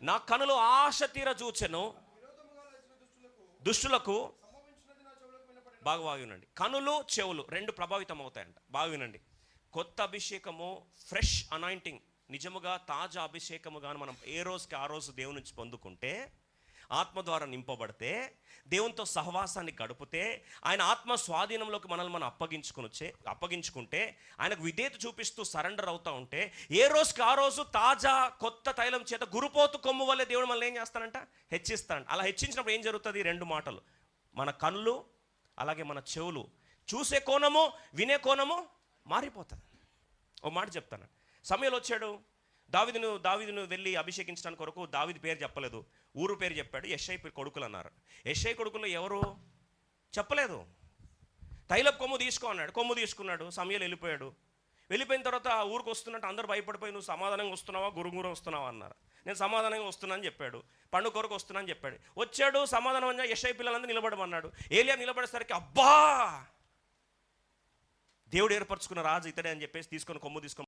నా కనులు ఆశ తీర చూచెను. దుష్టులకు బాగా బాగా వినండి. కనులు చెవులు రెండు ప్రభావితం అవుతాయంట బాగా వినండి. కొత్త అభిషేకము ఫ్రెష్ అనాయింటింగ్ నిజముగా తాజా అభిషేకముగాను మనం ఏ రోజుకి ఆ రోజు దేవుని నుంచి పొందుకుంటే ఆత్మ ద్వారా నింపబడితే దేవునితో సహవాసాన్ని గడిపితే ఆయన ఆత్మ స్వాధీనంలోకి మనల్ని మనం అప్పగించుకుని వచ్చే అప్పగించుకుంటే ఆయనకు విధేయత చూపిస్తూ సరెండర్ అవుతూ ఉంటే ఏ రోజుకి ఆ రోజు తాజా కొత్త తైలం చేత గురుపోతు కొమ్ము వల్లే దేవుడు మనల్ని ఏం చేస్తానంట హెచ్చిస్తానంట అలా హెచ్చించినప్పుడు ఏం జరుగుతుంది? రెండు మాటలు. మన కళ్ళు అలాగే మన చెవులు చూసే కోణము వినే కోణము మారిపోతుంది. ఓ మాట చెప్తాను. సమయంలో వచ్చాడు. దావిదును దావిదును వెళ్ళి అభిషేకించడానికి కొరకు దావిది పేరు చెప్పలేదు. ఊరు పేరు చెప్పాడు యశ్ఐ కొడుకులు అన్నారు యశ్ఐ కొడుకులు ఎవరు? చెప్పలేదు. తైలపు కొమ్ము తీసుకో అన్నాడు. కొమ్ము తీసుకున్నాడు సమయాలు వెళ్ళిపోయాడు. వెళ్ళిపోయిన తర్వాత ఆ ఊరికి వస్తున్నట్టు అందరూ భయపడిపోయి నువ్వు సమాధానంగా వస్తున్నావా? గురుగురు వస్తున్నావా? అన్నారు. నేను సమాధానంగా వస్తున్నాను చెప్పాడు. పండుగ కొరకు వస్తున్నాను చెప్పాడు. వచ్చాడు సమాధానం అని యశ్ఐ పిల్లలందరూ నిలబడమన్నాడు. ఏలియా నిలబడేసరికి అబ్బా! దేవుడు ఏర్పరచుకున్న రాజు ఇతడే అని చెప్పేసి తీసుకొని కొమ్ము తీసుకొని